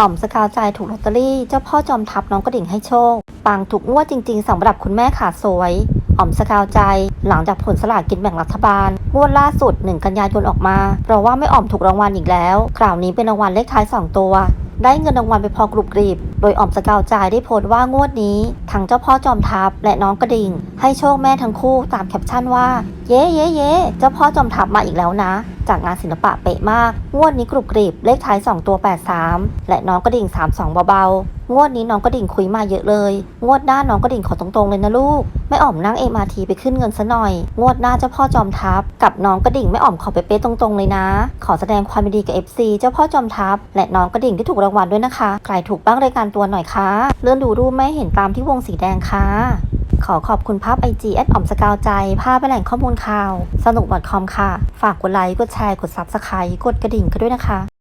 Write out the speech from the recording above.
อ่อมสกาวใจถูกลอตเตอรี่เจ้าพ่อจอมทัพน้องกระดิ่งให้โชค ปังถูกงวดจริง ๆสำหรับคุณแม่ขาสวยอ่อมสกาวใจ หลังจากผลสลากกินแบ่งรัฐบาลงวดล่าสุด 1 กันยายนออกมา เพราะว่าไม่อ่อมถูกรางวัลอีกแล้ว คราวนี้เป็นรางวัลเลขท้าย 2 ตัว ได้เงินรางวัลไปพอกรุบกรีบ โดยอ่อมสกาวใจได้โพสต์ว่างวดนี้ทั้งเจ้าพ่อจอมทัพและน้องกระดิ่ง ให้โชคแม่ทั้งคู่ตามแคปชั่นว่าเย้เย้เย้เจ้าพ่อจอมทัพมาอีกแล้วนะ จากงานศิลปะเป๊ะมาก งวดนี้กรุบกรีบเลขท้าย 2 ตัว 83 และน้องกระดิ่ง 32 เบาๆ งวดนี้น้องกระดิ่งคุยมาเยอะเลย งวดหน้าน้องกระดิ่งขอตรงๆเลยนะลูกไม่อ่อมนั่ง MRT ไปขึ้นเงินซะหน่อย งวดหน้าเจ้าพ่อจอมทัพกับน้องกระดิ่งไม่อ่อมขอไปเป๊ะตรงๆเลยนะ ขอแสดงความดีกับ FC เจ้าพ่อจอมทัพและน้องกระดิ่งที่ถูกรางวัลด้วยนะคะใครถูกบ้างรายการตัวหน่อยคะเลื่อนดูรูปไม่เห็นตามที่วงสีแดงค่ะ ขอขอบคุณภาพ IG แอดอ่อมสกาวใจ ภาพและแหล่งข้อมูลข่าว สนุก .com ค่ะ ฝากกดไลค์ กดแชร์ กดซับสไครต์กดกระดิ่งกันด้วยนะคะ